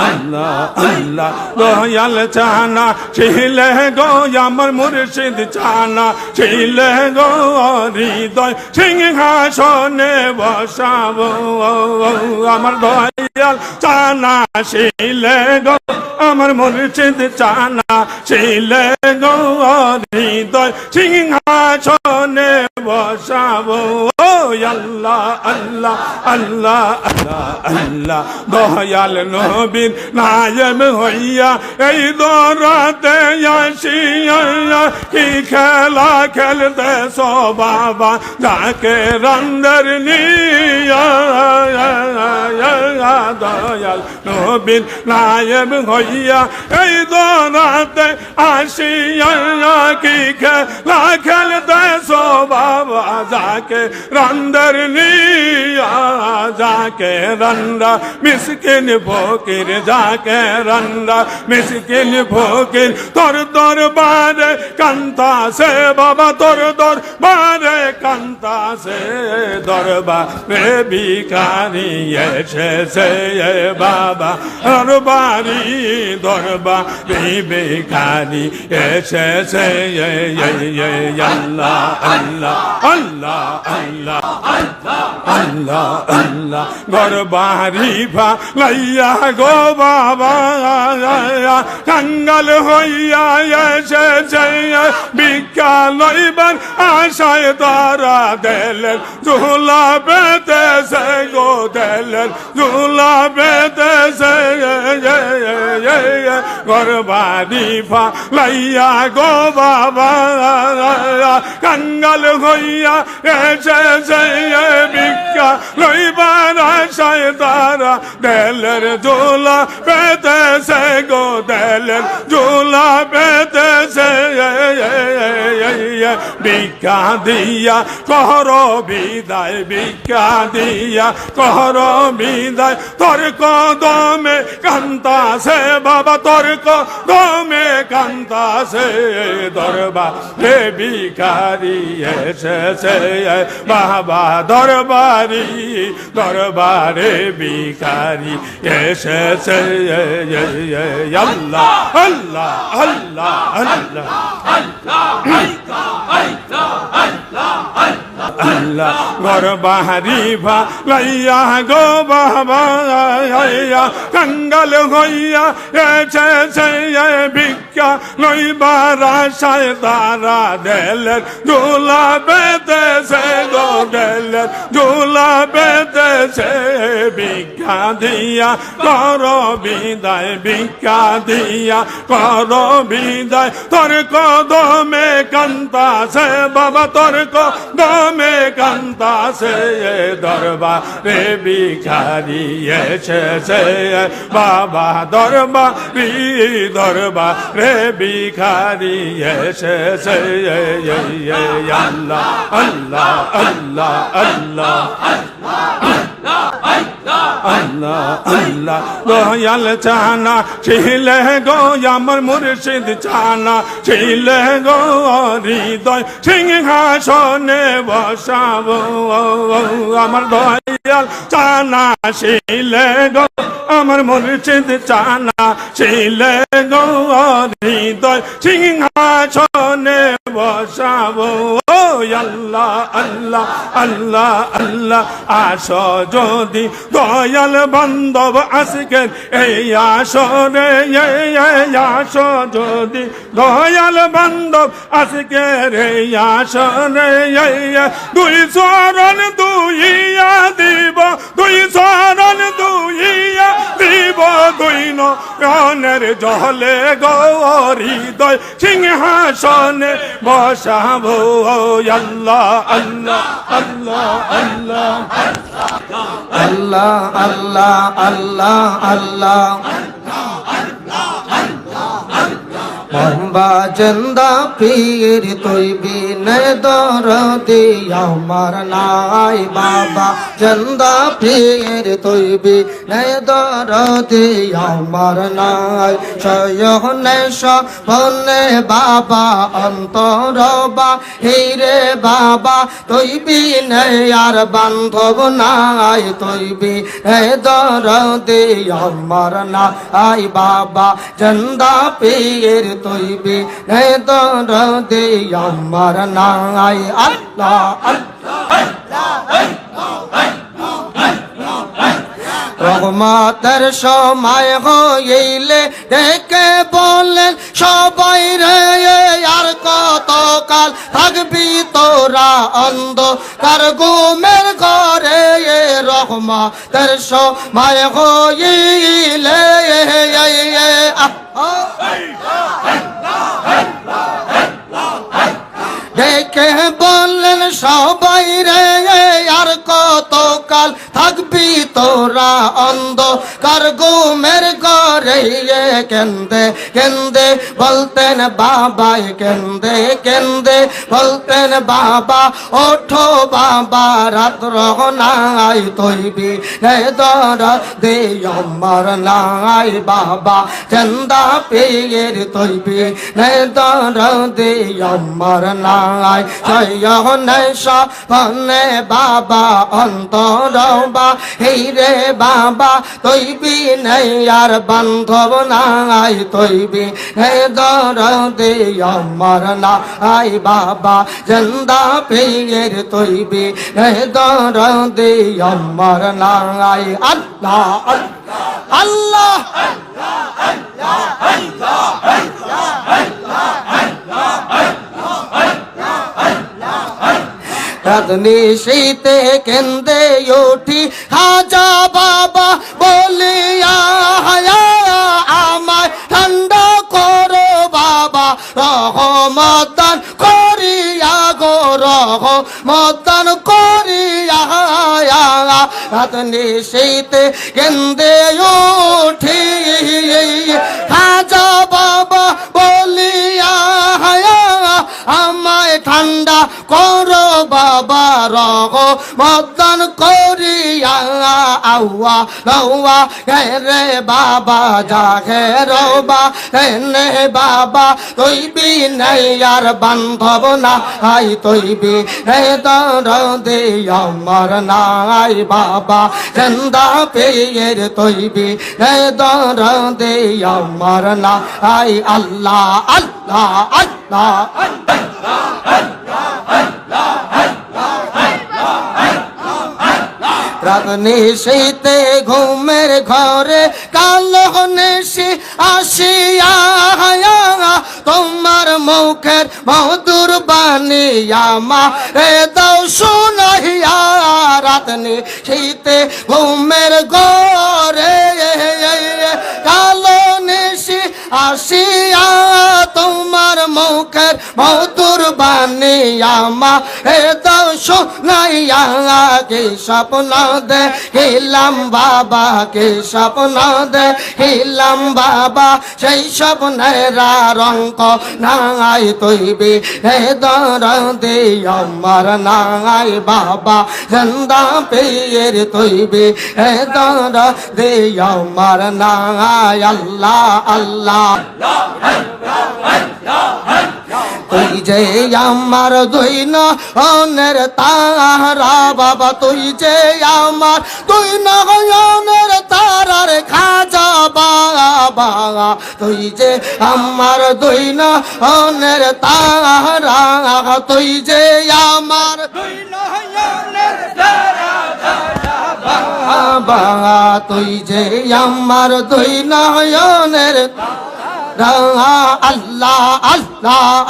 আল্লাহ আল্লাহ দয়াল চানা ছিলে গো আমার মুর্শিদ চানা ছিলে গো হৃদয় সিংহাসনে বসাবো আমার দয়াল চানা ছিলে গো আমার মুর্শিদ চানা ছিলে হৃদয় সিংহাসনে বসাবো। আল্লাহ আল্লাহ আল্লাহ আল্লাহ আল্লাহ। দয়াল নবীর নায়ব হইয়া এই দরাতে আসিয়া কি খেলা খেলতে সো বাবা, যাকে রন্দর নিয়া। দয়াল নবীর নায়ব হইয়া এই দরাতে আসিয়া কি খেলা খেলতে? সো বাবা যাকে রন্দর নিয়া যাকে রন্দা মিসকিন ফকির, যাকে রন্দা মিসকিন ফকির। তোর দরবারে কান্তা সে বাবা, তোর দরবারে কান্তা সে দরবারে ভিখারি এসেছে বাবা দরবারি দরবারি ভিখারি এসেছে আল্লাহ আল্লাহ আল্লাহ আল্লাহ আল্লাহ আল্লাহ গরবারি ভা লাইয়া গো বাবা, কাঙ্গাল হইয়া এসেছে ভিক্ষা লইবার আশায় তারা দেলেন। ঝুলা পেতেছে গো দেলেন। ঝুলা পেতেছে গরবারি ভা লাইয়া গো বাবা। কাঙ্গাল হইয়া এসেছে ভিক্ষা লইবার আশায় তারা দেলের ঝোলা পেতেছে গো, দেলের ঝোলা পেতেছে। ভিক্ষা দিয়া কর বিদায়, ভিক্ষা দিয়া কর বিদায়। তোর কদমে কান্তাছে বাবা তোর কদমে কান্তাছে দরবা রে ভিখারি এসেছে বাবা দরবারি দরবারে ভিখারি এসেছে আল্লাহ আল্লাহ আল্লাহ আল্লাহ আল্লাহ, ঘর বাহারি ভা লাইয়া গো বাবা হইয়া এসেছে ভিক্ষা লইবার আশায় তারা দেলের ঝোলা পেতেছে গো দেলের ঝোলা পেতেছে ভিক্ষা দিয়া, কর বিদায় ভিক্ষা দিয়া, কর বিদায়। তোর কদমে কান্তাছে বাবা, তোর কদমে কান্তাছে দরবারে ভিখারি এসেছে। বাবা দরবারি দরবারে ভিখারি এসেছে আল্লাহ আল্লাহ আল্লাহ আল্লাহ আল্লাহ আল্লাহ, দয়াল চানা ছিলে গো আমার মুর্শিদ চানা ছিলে গো হৃদয় সিংহাসনে বসাবো। আমার দয়াল চানা ছিলে গো আমার মুর্শিদ চানা ছিলে সিংহাসনে বসাবো। আল্লাহ আল্লাহ আল্লাহ আল্লাহ, আস যদি দয়াল বান্ধব আজকের এই আসরে আস যদি দয়াল বান্ধব আজকের এই আসরে দুই চরণ দুইয়া দিব, দুই নয়নের জলে গৌরিদয় সিংহাসনে বসাবো আল্লাহ আল্লাহ আল্লাহ আল্লাহ আল্লাহ আল্লাহ আল্লাহ আল্লাহ মোহবা চন্দা পীর তুই বিনে দরদি, আমার নাই বাবা। চন্দা পীর তুই বিনে দরদি, আমার নাই। সয়নে সপনে বাবা অন্তরবা হিরে বাবা। তুই বিনে আর বান্ধব নাই, তুই বিনে দরদি, আমার নাই বাবা। চন্দা পীর বিনে দরদি আমার নাই আল্লাহ আল্লাহ। রহমতের সময় হইলে দেখে বললেন, সবাই রে আর কতকাল থাকবি তোরা অন্ধ কার ঘুমের ঘরে? রহমতের সময় হইলে ডেকে বললেন, সবাই থাকবি তোরা অন্ধ কার ঘুমের ঘরে কেন্দে কেন্দে বলতেন বাবাই কেন্দে কেন্দে বলতেন বাবা, ওঠো বাবা রাত নাই তৈবি নে দর দে আমার নাই বাবা চন্দা পেয়ের তৈবি নে দর দে আমার নাই, জয় সপনে বাবা অন্তরবা এই রে বাবা, তৈবি নেই আর বান্ধব নাই, তৈবি হে দর দে আমার আই বাবা, জন্দা পেয়ের তৈবি হে দর দে আমার আল্লাহ আল্লাহ আল্লাহ রাতনি শীতে কেন্দে উঠি হাজা বাবা বলিয়া, হায়া, আমায় ঠান্ডা করো বাবা রহমতান করিয়া গো রহমতান করিয়া রাতনি শীতে কেন্দে উঠি হাজা বাবা হায়া আমায় ঠান্ডা করো বাবা, রহ, মদন করিয়া, আউয়া লৌয়া রে বাবা যা হে রবা নে বাবা তুই বি নাই আর বান্ধব না আই তুই বি হে দর দে আমার নাই বাবা চন্দা পেয়ের তুই হে দর দে আমার না আই আল্লাহ আল্লাহ আল্লাহ। রাগনি শীতে ঘুমের ঘরে কালো নেশি আসিয়া তোমার মুখের মধুর বাণী আমা রে দাও শুনাইয়া। রাতনি শীতে ঘুমের ঘরে কালো নেশি আসিয়া মধুর বাণী আমা, হে দাও শোনাইয়া কে স্বপ্ন দে হিলাম বাবা কে স্বপ্ন দে হিলাম বাবা, সেই স্বপ্নেরা রঙ্ক নাই তৈবি। হে দর দে আমার নাই বাবা, জন্দা পেয়ের তৈবি। হে দর দে আমার নাই আল্লাহ আল্লাহ। তুই যে আমার দুই না অনের তারা, বাবা, তুই যে আমার দুই না অনের তারার খাজা, বাবা। তুই যে আমার দুই না অনের তারা, তুই যে আমার নয়নের বাবা। তুই যে আমার দুই নয়নের আল্লাহ আল্লাহ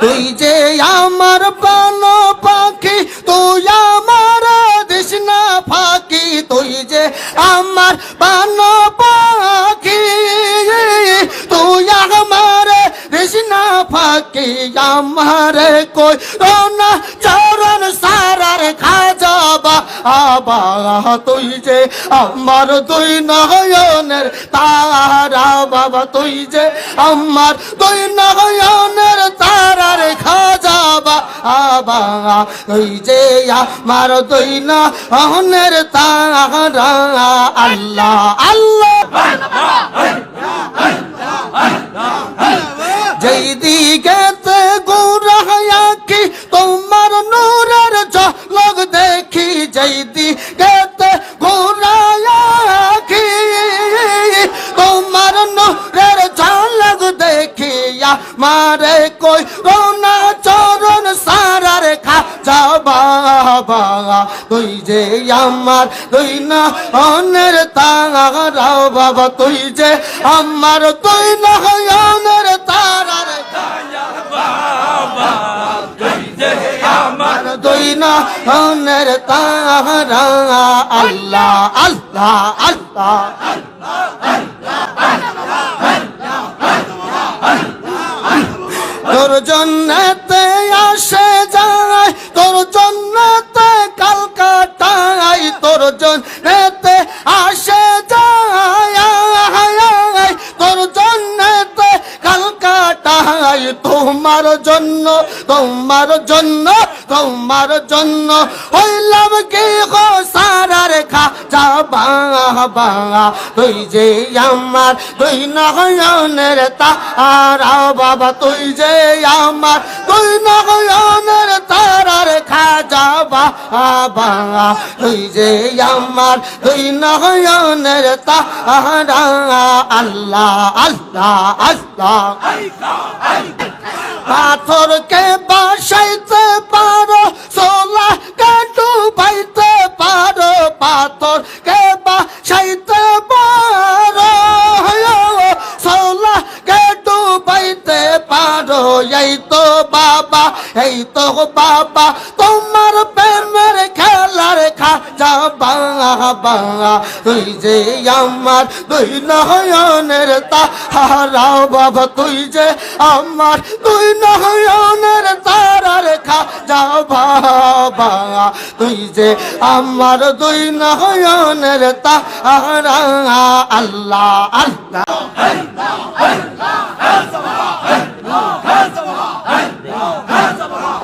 তুই যে আমার বান পাখি, তুই আমার দিশনা ফাঁকি, তুই যে আমার বান পাখি, তুই আমার দিশনা ফাঁকি, আমার কই তুই যে আমার দুই নয়নের, তারা বাবা তুই যে আমার দুই নয়নের, তারার খাজা বাবা তুই যে আমার দুই নয়নের, তারা আল্লাহ আল্লাহ। যেই দিকেতে দিকেতে গোড়ায়া কি তোমার নূরের ঝলক দেখিয়া মারে কই রোনা চরণ সারার খা যা বাবা। তুই যে আমার তুই না অনের তারা বাবা, তুই যে আমার তুই না অনের তারার আমার তুই না তারা আল্লাহ আল্লাহ আল্লাহ তোর জন্যতে জন্য হইলাম কি গো সারার খা যা বাবা তুই যে আমার তুই নয়নের তারা, বাবা, তুই যে আমার তুই নয়নের তারার খা যা তুই যে আমার তুই নয়নের তারা, আল্লাহ আল্লাহ আল্লাহ। পাথরকে বাসাইতে পারো বাবা তোমার প্রেমের খেল্লা রেখা যা খাজা বাবা তুই যে আমার দুই নয়নের তাহারা বাবা তুই যে আমার দুই নয়নের রেখা যা বাবা তুই যে আমার দুই নয়নের তাহারা আল্লাহ আল্লাহ আল্লাহ আল্লাহ আল্লাহ আল্লাহ আল্লাহ